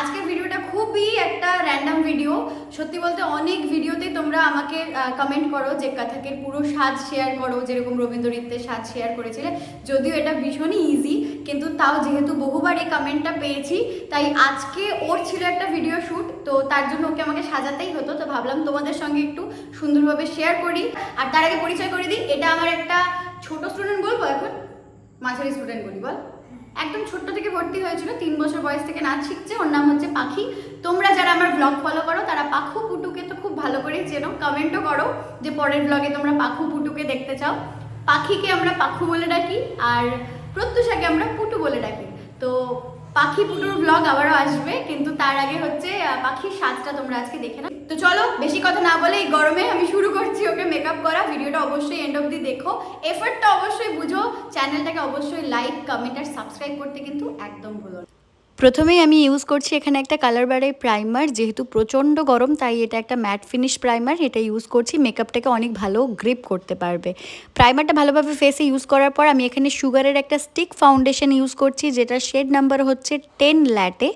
আজকের ভিডিওটা খুবই একটা র্যান্ডাম ভিডিও সত্যি বলতে অনেক ভিডিওতেই তোমরা আমাকে কমেন্ট করো যে কথাকের পুরো সাজ শেয়ার করো, যেরকম রবীন্দ্র নৃত্যের সাজ শেয়ার করেছিলে। যদিও এটা ভীষণই ইজি কিন্তু তাও যেহেতু বহুবার এই কমেন্টটা পেয়েছি, তাই আজকে ওর ছিল একটা ভিডিও শ্যুট তো তার জন্য ওকে আমাকে সাজাতেই হতো। তো ভাবলাম তোমাদের সঙ্গে একটু সুন্দরভাবে শেয়ার করি। আর তার আগে পরিচয় করে দিই, এটা আমার একটা ছোট স্টুডেন্ট বলব এখন? মাঝারি স্টুডেন্ট বলি, বল। একদম ছোট্ট থেকে ভর্তি হয়েছিল, তিন বছর বয়স থেকে নাচ শিখছে। ওর নাম হচ্ছে পাখি। তোমরা যারা আমার ব্লগ ফলো করো, তারা পাখু পুটুকে তো খুব ভালো করেই চেনো। কমেন্টও করো যে পরের ব্লগে তোমরা পাখু পুটুকে দেখতে চাও। পাখিকে আমরা পাখু বলে ডাকি, আর প্রত্যুষাকে আমরা পুটু বলে ডাকি। তো পাখি পুটুর ব্লগ আবারও আসবে, কিন্তু তার আগে হচ্ছে পাখির সাজটা তোমরা আজকে দেখে না তো চলো, বেশি কথা না বলে এই গরমে আমি শুরু করছি ওকে মেকআপ করা। ভিডিওটা অবশ্যই এন্ড অব দি দেখো এফার্টটা অবশ্যই বুঝো। চ্যানেলটাকে অবশ্যই লাইক কমেন্ট আর সাবস্ক্রাইব করতে কিন্তু একদম ভুলো না। প্রথমেই আমি ইউজ করছি এখানে একটা কালার বারে প্রাইমার যেহেতু প্রচণ্ড গরম, তাই এটা একটা ম্যাট ফিনিশ প্রাইমার এটা ইউজ করছি মেকআপটাকে অনেক ভালো গ্রিপ করতে পারবে। প্রাইমারটা ভালোভাবে ফেসে ইউজ করার পর আমি এখানে সুগারের একটা স্টিক ফাউন্ডেশন ইউজ করছি যেটা শেড নাম্বার হচ্ছে টেন ল্যাটে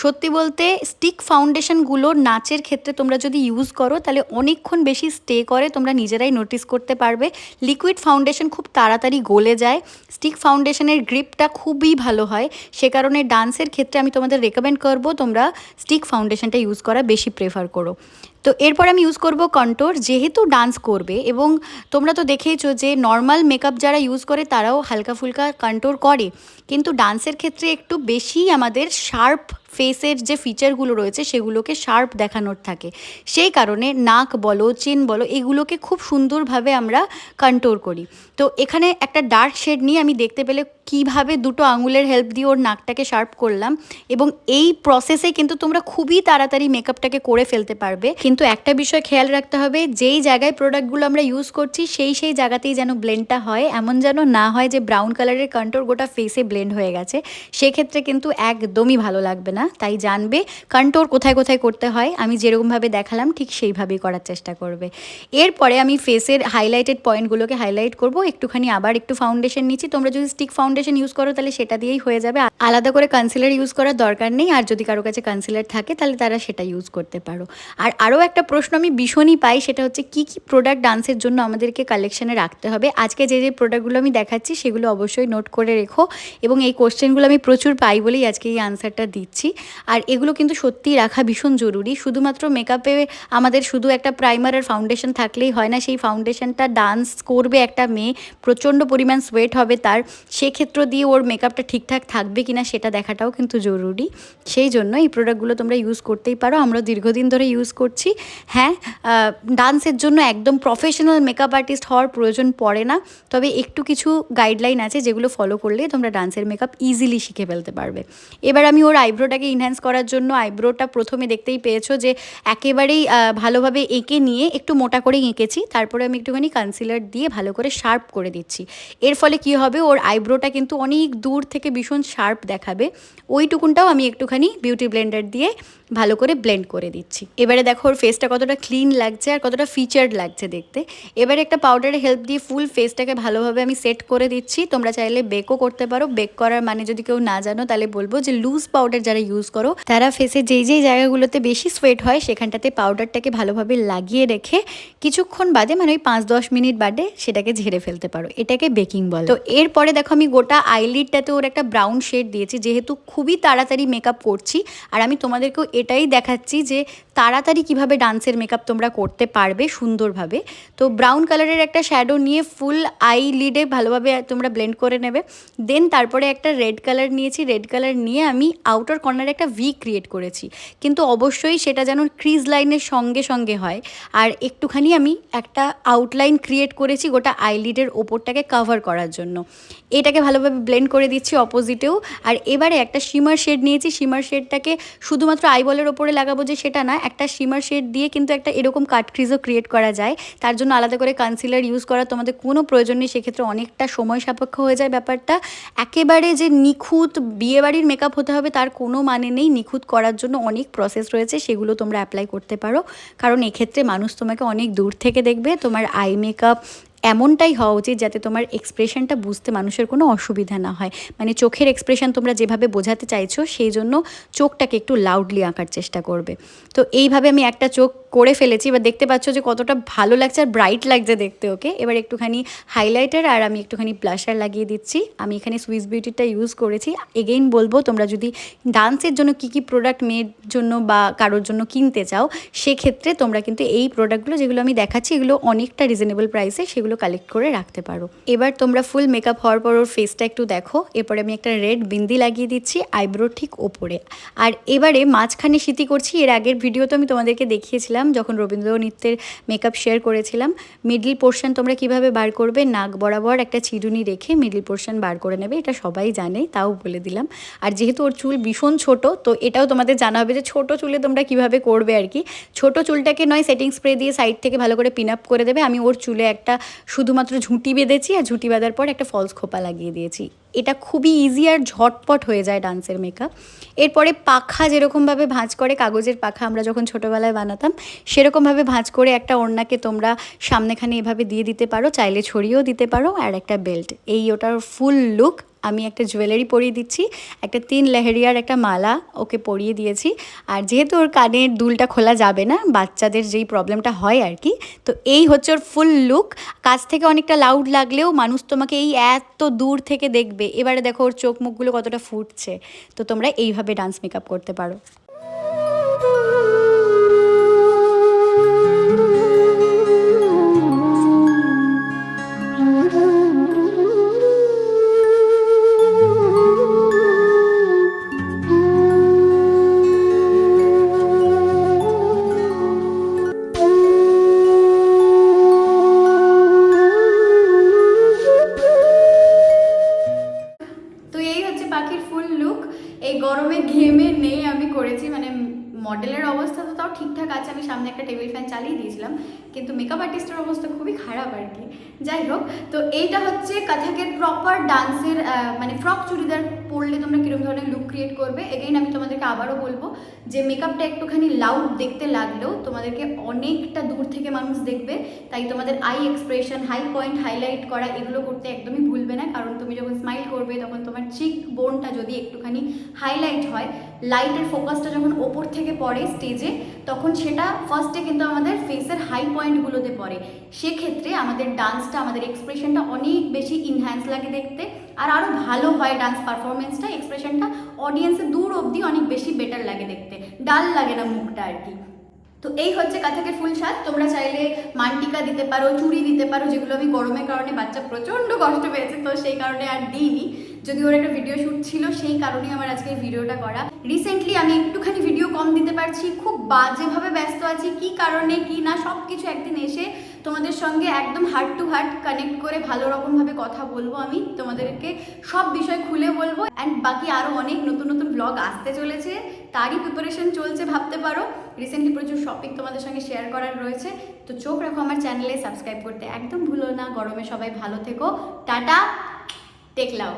সত্যি বলতে স্টিক ফাউন্ডেশনগুলো নাচের ক্ষেত্রে তোমরা যদি ইউজ করো, তাহলে অনেকক্ষণ বেশি স্টে করে তোমরা নিজেরাই নোটিস করতে পারবে। লিকুইড ফাউন্ডেশন খুব তাড়াতাড়ি গলে যায়। স্টিক ফাউন্ডেশনের গ্রিপটা খুবই ভালো হয়। সে কারণে ডান্সের ক্ষেত্রে আমি তোমাদের রেকমেন্ড করব, তোমরা স্টিক ফাউন্ডেশনটা ইউজ করা বেশি প্রেফার করো। তো এরপর আমি ইউজ করব কন্টোর যেহেতু ডান্স করবে এবং তোমরা তো দেখেইছো যে নর্মাল মেকআপ যারা ইউজ করে তারাও হালকা ফুলকা কন্টোর করে। কিন্তু ডান্সের ক্ষেত্রে একটু বেশি আমাদের শার্প ফেসের যে ফিচারগুলো রয়েছে, সেগুলোকে শার্প দেখানোর থাকে। সেই কারণে নাক বলো চিন বলো, এগুলোকে খুব সুন্দরভাবে আমরা কন্ট্রোল করি। তো এখানে একটা ডার্ক শেড নিয়ে আমি দেখতে পেলে কীভাবে দুটো আঙুলের হেল্প দিয়ে ওর নাকটাকে শার্প করলাম এবং এই প্রসেসে কিন্তু তোমরা খুবই তাড়াতাড়ি মেকআপটাকে করে ফেলতে পারবে। কিন্তু একটা বিষয় খেয়াল রাখতে হবে, যেই জায়গায় প্রোডাক্টগুলো আমরা ইউজ করছি, সেই সেই জায়গাতেই যেন ব্লেন্ডটা হয়। এমন যেন না হয় যে ব্রাউন কালারের কন্ট্রোল গোটা ফেসে ব্লেন্ড হয়ে গেছে। সেক্ষেত্রে কিন্তু একদমই ভালো লাগবে না। তাই জানবে কন্টোর কোথায় কোথায় করতে হয়। আমি যেরকমভাবে দেখালাম ঠিক সেইভাবেই করার চেষ্টা করবে। এরপরে আমি ফেসের হাইলাইটেড পয়েন্টগুলোকে হাইলাইট করব। একটুখানি আবার একটু ফাউন্ডেশন নিচ্ছি। তোমরা যদি স্টিক ফাউন্ডেশন ইউজ করো তাহলে সেটা দিয়েই হয়ে যাবে। আলাদা করে কনসিলার ইউজ করার দরকার নেই। আর যদি কারও কাছে কনসিলার থাকে তাহলে তারা সেটা ইউজ করতে পারো। আর আরও একটা প্রশ্ন আমি ভীষণই পাই, সেটা হচ্ছে কি কি প্রোডাক্ট ডান্সের জন্য আমাদেরকে কালেকশনে রাখতে হবে? আজকে যে যে প্রোডাক্টগুলো আমি দেখাচ্ছি সেগুলো অবশ্যই নোট করে রেখো। এবং এই কোশ্চেনগুলো আমি প্রচুর পাই বলেই আজকে এই আনসারটা দিচ্ছি। আর এগুলো কিন্তু সত্যি রাখা ভীষণ জরুরি। শুধুমাত্র মেকআপে আমাদের শুধু একটা প্রাইমার আর ফাউন্ডেশন থাকলেই হয় না, সেই ফাউন্ডেশনটা ডান্স করবে একটা মেয়ে, প্রচণ্ড পরিমাণ সোয়েট হবে তার, সেক্ষেত্র দিয়ে ওর মেকআপটা ঠিকঠাক থাকবে কিনা সেটা দেখাটাও কিন্তু জরুরি। সেই জন্য এই প্রোডাক্টগুলো তোমরা ইউজ করতেই পারো। আমরা দীর্ঘদিন ধরে ইউজ করছি। হ্যাঁ ডান্সের জন্য একদম প্রফেশনাল মেকআপ আর্টিস্ট হওয়ার প্রয়োজন পড়ে না। তবে একটু কিছু গাইডলাইন আছে যেগুলো ফলো করলে তোমরা ডান্সের মেকআপ ইজিলি শিখে ফেলতে পারবে। এবার আমি ওর আইব্রোটাকে ইনহ্যান্স করার জন্য আইব্রোটা প্রথমে দেখতেই পেয়েছ যে একেবারেই ভালোভাবে এঁকে নিয়ে একটু মোটা করে এঁকেছি। তারপরে আমি একটুখানি কনসিলার দিয়ে ভালো করে শার্প করে দিচ্ছি। এর ফলে কি হবে? ওর আইব্রোটা কিন্তু অনেক দূর থেকে ভীষণ শার্প দেখাবে। ওইটুকুনটাও আমি একটুখানি বিউটি ব্লেন্ডার দিয়ে ভালো করে ব্লেন্ড করে দিচ্ছি। এবারে দেখো, ওর ফেসটা কতটা ক্লিন লাগছে আর কতটা ফিচার্ড লাগছে দেখতে। এবারে একটা পাউডারের হেল্প দিয়ে ফুল ফেসটাকে ভালোভাবে আমি সেট করে দিচ্ছি। তোমরা চাইলে বেকও করতে পারো। বেক করার মানে যদি কেউ না জানো, তাহলে বলব যে লুজ পাউডার যারা ইউজ করো। তারা ফেসে যেই যেই জায়গাগুলোতে বেশি সোয়েট হয়, সেখানটাতে পাউডারটাকে ভালোভাবে লাগিয়ে রেখে কিছুক্ষণ বাদে মানে ওই পাঁচ দশ মিনিট বাদে সেটাকে ঝেড়ে ফেলতে পারো। এটাকে বেকিং বল। তো এরপরে দেখো আমি গোটা আইলিডটাতে ওর একটা ব্রাউন শেড দিয়েছি। যেহেতু খুবই তাড়াতাড়ি মেকআপ করছি, আর আমি তোমাদেরকেও এটাই দেখাচ্ছি যে তাড়াতাড়ি কীভাবে ডান্সের মেকআপ তোমরা করতে পারবে সুন্দরভাবে। তো ব্রাউন কালারের একটা শ্যাডো নিয়ে ফুল আই লিডে ভালোভাবে তোমরা ব্লেন্ড করে নেবে। দেন তারপরে একটা রেড কালার নিয়েছি। রেড কালার নিয়ে আমি আউটার কর্নারে একটা ভি ক্রিয়েট করেছি। কিন্তু অবশ্যই সেটা যেন ক্রিজ লাইনের সঙ্গে সঙ্গে হয়। আর একটুখানি আমি একটা আউটলাইন ক্রিয়েট করেছি গোটা আইলিডের ওপরটাকে কভার করার জন্য। এটাকে ভালোভাবে ব্লেন্ড করে দিচ্ছি অপোজিটেও আর এবারে একটা শিমার শেড নিয়েছি। শিমার শেডটাকে শুধুমাত্র আইবলের ওপরে লাগাবো যে সেটা না একটা শিমার শেড দিয়ে কিন্তু একটা এরকম কাট ক্রিজও ক্রিয়েট করা যায়। তার জন্য আলাদা করে কনসিলার ইউজ করা তোমাদের কোনো প্রয়োজন নেই, সেক্ষেত্রে অনেকটা সময় সাপেক্ষ হয়ে যায় ব্যাপারটা। একেবারে যে নিখুঁত বিয়েবাড়ির মেকআপ হতে হবে, তার কোনো মানে নেই। নিখুঁত করার জন্য অনেক প্রসেস রয়েছে, সেগুলো তোমরা অ্যাপ্লাই করতে পারো। কারণ এক্ষেত্রে মানুষ তোমাকে অনেক দূর থেকে দেখবে, তোমার আই মেকআপ এমনটাই হওয়া উচিত যাতে তোমার এক্সপ্রেশনটা বুঝতে মানুষের কোনো অসুবিধা না হয়। মানে চোখের এক্সপ্রেশন তোমরা যেভাবে বোঝাতে চাইছো, সেই জন্য চোখটাকে একটু লাউডলি আঁকার চেষ্টা করবে। তো এইভাবে আমি একটা চোখ করে ফেলেছি, এবার দেখতে পাচ্ছ যে কতটা ভালো লাগছে আর ব্রাইট লাগছে দেখতে ওকে এবার একটুখানি হাইলাইটার আর আমি একটুখানি ব্লাশার লাগিয়ে দিচ্ছি। আমি এখানে সুইস বিউটিটা ইউজ করেছি। এগেইন বলব, তোমরা যদি ডান্সের জন্য কী কী প্রোডাক্ট মেয়ের জন্য বা কারোর জন্য কিনতে চাও, সেক্ষেত্রে তোমরা কিন্তু এই প্রোডাক্টগুলো যেগুলো আমি দেখাচ্ছি, এগুলো অনেকটা রিজনেবল প্রাইসে সেগুলো কালেক্ট করে রাখতে পারো। এবার তোমরা ফুল মেকআপ হওয়ার পর ওর ফেসটা একটু দেখো। এরপরে আমি একটা রেড বিন্দি লাগিয়ে দিচ্ছি আইব্রো ঠিক ওপরে। আর এবারে মাঝখানে স্মৃতি করছি, এর আগের ভিডিও তো আমি তোমাদেরকে দেখিয়েছিলাম যখন রবীন্দ্র নৃত্যের মেকআপ শেয়ার করেছিলাম মিডল পোর্শন তোমরা কীভাবে বার করবে? নাক বরাবর একটা চিরুনি রেখে মিডল পোর্শন বার করে নেবে, এটা সবাই জানে, তাও বলে দিলাম। আর যেহেতু ওর চুল ভীষণ ছোট, তো এটাও তোমাদের জানা হবে যে ছোট চুলে তোমরা কীভাবে করবে আর কি। ছোট চুলটাকে নয় সেটিং স্প্রে দিয়ে সাইড থেকে ভালো করে পিন আপ করে দেবে। আমি ওর চুলে একটা শুধুমাত্র ঝুঁটি বেঁধেছি, আর ঝুঁটি বাঁধার পর একটা ফলস খোপা লাগিয়ে দিয়েছি। এটা খুবই ইজি আর ঝটপট হয়ে যায় ডান্সের মেকআপ এরপরে পাখা যেরকমভাবে ভাঁজ করে, কাগজের পাখা আমরা যখন ছোটোবেলায় বানাতাম, সেরকমভাবে ভাঁজ করে একটা ওড়নাকে তোমরা সামনেখানে এভাবে দিয়ে দিতে পারো, চাইলে ছড়িয়েও দিতে পারো, আর একটা বেল্ট এই ওটার ফুল লুক আমি একটা জুয়েলারি পরিয়ে দিচ্ছি, একটা তিন লেহেরিয়ার একটা মালা ওকে পরিয়ে দিয়েছি। আর যেহেতু ওর কানের দুলটা খোলা যাবে না, বাচ্চাদের যেই প্রবলেমটা হয় আর কি তো এই হচ্ছে ওর ফুল লুক কাছ থেকে অনেকটা লাউড লাগলেও মানুষ তোমাকে এই এত দূর থেকে দেখবে। এবারে দেখো ওর চোখ মুখগুলো কতটা ফুটছে। তো তোমরা এইভাবে ডান্স মেকআপ করতে পারো। একটা টেবিল ফ্যান চালিয়ে দিয়েছিলাম, কিন্তু মেকআপ আর্টিস্টের অবস্থা খুবই খারাপ আর কি। যাই হোক, তো এইটা হচ্ছে কাথাকের প্রপার ডান্সের মানে ফ্রক চুড়িদার পরলে তোমরা কীরকম ধরনের লুক ক্রিয়েট করবে? এগেইন আমি তোমাদেরকে আবারও বলব যে মেকআপটা একটুখানি লাউড দেখতে লাগলেও তোমাদেরকে অনেকটা দূর থেকে মানুষ দেখবে। তাই তোমাদের eye expression high point highlight করা, এগুলো করতে একদমই ভুলবে না। কারণ তুমি যখন স্মাইল করবে, তখন তোমার চিক বোনটা যদি একটুখানি হাইলাইট হয় লাইটের ফোকাসটা যখন ওপর থেকে পড়ে স্টেজে তখন সেটা ফার্স্টে কিন্তু আমাদের ফেসের হাই পয়েন্টগুলোতে পড়ে। সেক্ষেত্রে আমাদের ডান্সটা আমাদের এক্সপ্রেশনটা অনেক বেশি ইনহ্যান্স লাগে দেখতে। আর আরও ভালো হয় ডান্স পারফরমেন্সটা এক্সপ্রেশনটা অডিয়েন্সের দূর অবধি অনেক বেশি বেটার লাগে দেখতে। ডাল লাগে না মুখটা আর কি। তো এই হচ্ছে কাথাকের ফুল স্বাদ তোমরা চাইলে মান্টিকা দিতে পারো, চুড়ি দিতে পারো, যেগুলো আমি গরমের কারণে বাচ্চা প্রচণ্ড কষ্ট পেয়েছে, তো সেই কারণে আর দিইনি। যদি ওর একটা ভিডিও শ্যুট ছিল, সেই কারণেই আমার আজকে ভিডিওটা করা। রিসেন্টলি আমি একটুখানি ভিডিও কম দিতে পারছি, খুব বাজেভাবে ব্যস্ত আছি, কি কারণে, কি না সব কিছু একদিন এসে তোমাদের সঙ্গে একদম হার্ট টু হার্ট কানেক্ট করে ভালো রকমভাবে কথা বলব আমি। তোমাদেরকে সব বিষয় খুলে বলব। অ্যান্ড বাকি আরও অনেক নতুন নতুন ব্লগ আসতে চলেছে। তারই প্রিপারেশন চলছে, ভাবতে পারো। রিসেন্টলি প্রচুর শপিং তোমাদের সঙ্গে শেয়ার করার রয়েছে। তো চোখ রাখো আমার চ্যানেলে সাবস্ক্রাইব করতে একদম ভুলো না। গরমে সবাই ভালো থেকো। টাটা! টেক লাভ